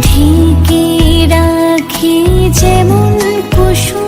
ঢেকে রাখি যেমন কুসুম